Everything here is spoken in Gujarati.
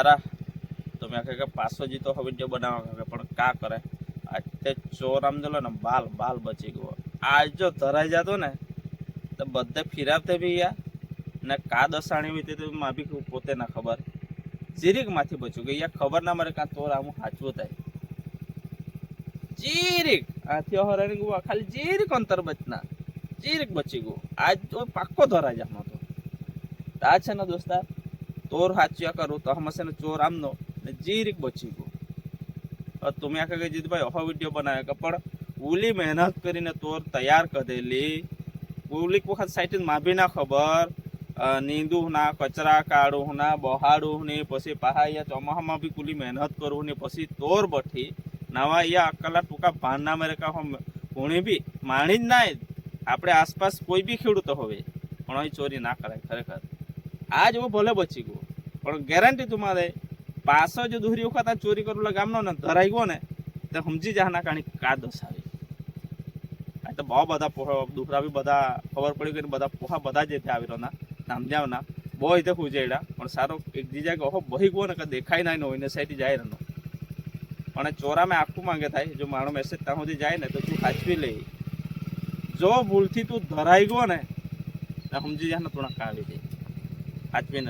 તારા. તમે આખે કે પાસો જીતો હવે જે બનાવવા પણ કા કરે? આ તે ચોર આમ જો ને, બાલ બાલ બચી ગયો. આજ જો ધરાઈ જતો ને, તો બધે ફિરાવતે બી યા ને કા દસાણી હોય તે તો માં બી પોતે ના ખબર. જીરીકમાંથી બચ્યું કે યા ખબર ના મળે કાં ચોર આમ હાચવું થાય. જીરીક! આથી હરાણી ગયું ખાલી જીરીક અંતર બચના. જીરીક બચી ગયું. આજ તો પાક્કો ધરાઈ જાનો તો આ છે ને દોસ્તાર તોર હાચ્યા કરું, તો હમસે ને ચોર આમનો ને જીરીક બચી ગયું. હવે તમે આખા કે જીતભાઈ અહો વીડિયો બનાવ્યો કે પણ ઉલી મહેનત કરીને તોર તૈયાર કરેલી. ઉલી વખત સાઈડ માભી ના ખબર નીંદુ ના, કચરા કાઢું ના, બહાડું ને પછી પહાયા ચોમાહામાં બી કુલી મહેનત કરું ને પછી તોર બઠી, નવા યા અકલા ટૂંકા ભાન ના મેરે કા કોણી બી માણી જ નાય. આપણે આસપાસ કોઈ બી ખેડૂતો હવે, પણ ચોરી ના કરાય, ખરેખર. આ હું ભલે બચી ગયો. પણ ગેરંટી તમારે પાછો જો દોરી વખત આ ચોરી કરેલા ગામનો ને ધરાઈ ગયો ને, તો સમજી જા ના કારણે કા દશાવી આ તો બહુ બધા પોહા દુખરા બી બધા ખબર પડી ગઈ બધા પોહા બધા જે આવી રહ્યો નામજાવના બહુ રીતે ખૂજેડા પણ સારો એક બીજા કે ઓહો બહી ગયો ને કે દેખાય ના હોય ને સાઈડ જાય રહ્યો પણ ચોરામાં આખું માંગે થાય, જો મારો મેસેજ ત્યાં સુધી જાય ને, તો તું સાચવી લે. જો ભૂલથી તું ધરાઈ ગયો ને સમજી જા ને તું આવી જાય హ్యాపీ